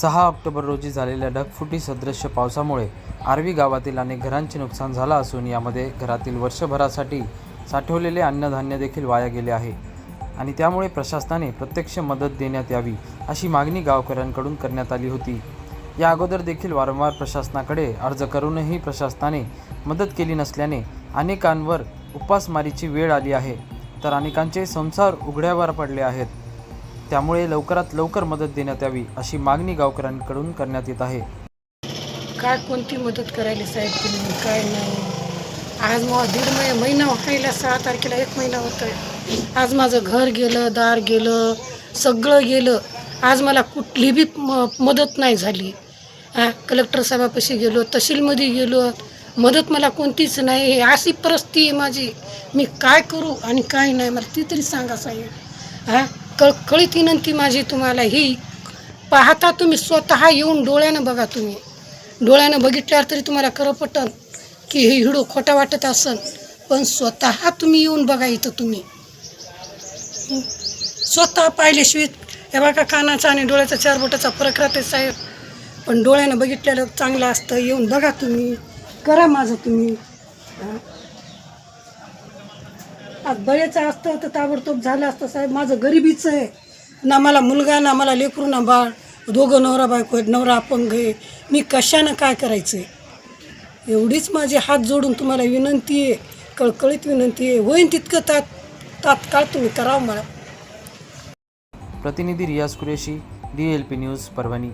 सहा ऑक्टोबर रोजी झालेल्या ढगफुटी सदृश्य पावसामुळे आर्वी गावातील अनेक घरांचे नुकसान झालं असून यामध्ये घरातील वर्षभरासाठी साठवलेले अन्नधान्य देखील वाया गेले आहे. आणि त्यामुळे प्रशासनाने प्रत्यक्ष मदत देण्यात यावी अशी मागणी गावकऱ्यांकडून करण्यात आली होती. या अगोदर देखील वारंवार प्रशासनाकडे अर्ज करूनही प्रशासनाने मदत केली नसल्याने अनेकांवर उपासमारीची वेळ आली आहे. तर अनेकांचे संसार उघड्यावर पडले आहेत. त्यामुळे लवकरात लवकर मदत देण्यात यावी अशी मागणी गावकऱ्यांकडून करण्यात येत आहे. काय कोणती मदत करायला साहेब तुम्ही? काय नाही. आज मग दीड महिना महिना व्हायला सहा तारखेला एक महिना होत आहे आज माझं घर गेलं दार गेलं सगळं गेलं. आज मला कुठली बी म मदत नाही झाली. हां कलेक्टर साहेबापाशी गेलो तहसीलमध्ये गेलो. मदत मला कोणतीच नाही. हे अशी परिस्थिती आहे माझी. मी काय करू आणि काय नाही मला ती तरी सांगा साहेब. हां? कळकळीत विनंती माझी तुम्हाला ही पाहता तुम्ही स्वतः येऊन डोळ्यानं बघा तुम्ही. डोळ्यानं बघितल्यावर तरी तुम्हाला खरं पटन की हे हिडो खोटा वाटत असन पण स्वतः तुम्ही येऊन बघा इथं तुम्ही. स्वतः पाहिल्याशिवाय हे बघा कानाचा आणि डोळ्याचा चार बोटाचा फरक राहते साहेब. पण डोळ्यानं बघितलेलं चांगलं असतं येऊन बघा तुम्ही. करा माझं तुम्ही. बरेच असतं तर ताबडतोब झालं असतं साहेब. माझं गरिबीचं आहे. ना मला मुलगा ना मला लेकरू ना बाळ. दोघं नवरा बायको आहेत. नवरा अपंग आहे. मी कशानं काय करायचं आहे एवढीच माझी हात जोडून तुम्हाला विनंती आहे. कळकळीत विनंती आहे. होईन तितकं तात तात्काळ तुम्ही करावं मला. प्रतिनिधी Riyaz Qureshi D L P news Parbhani.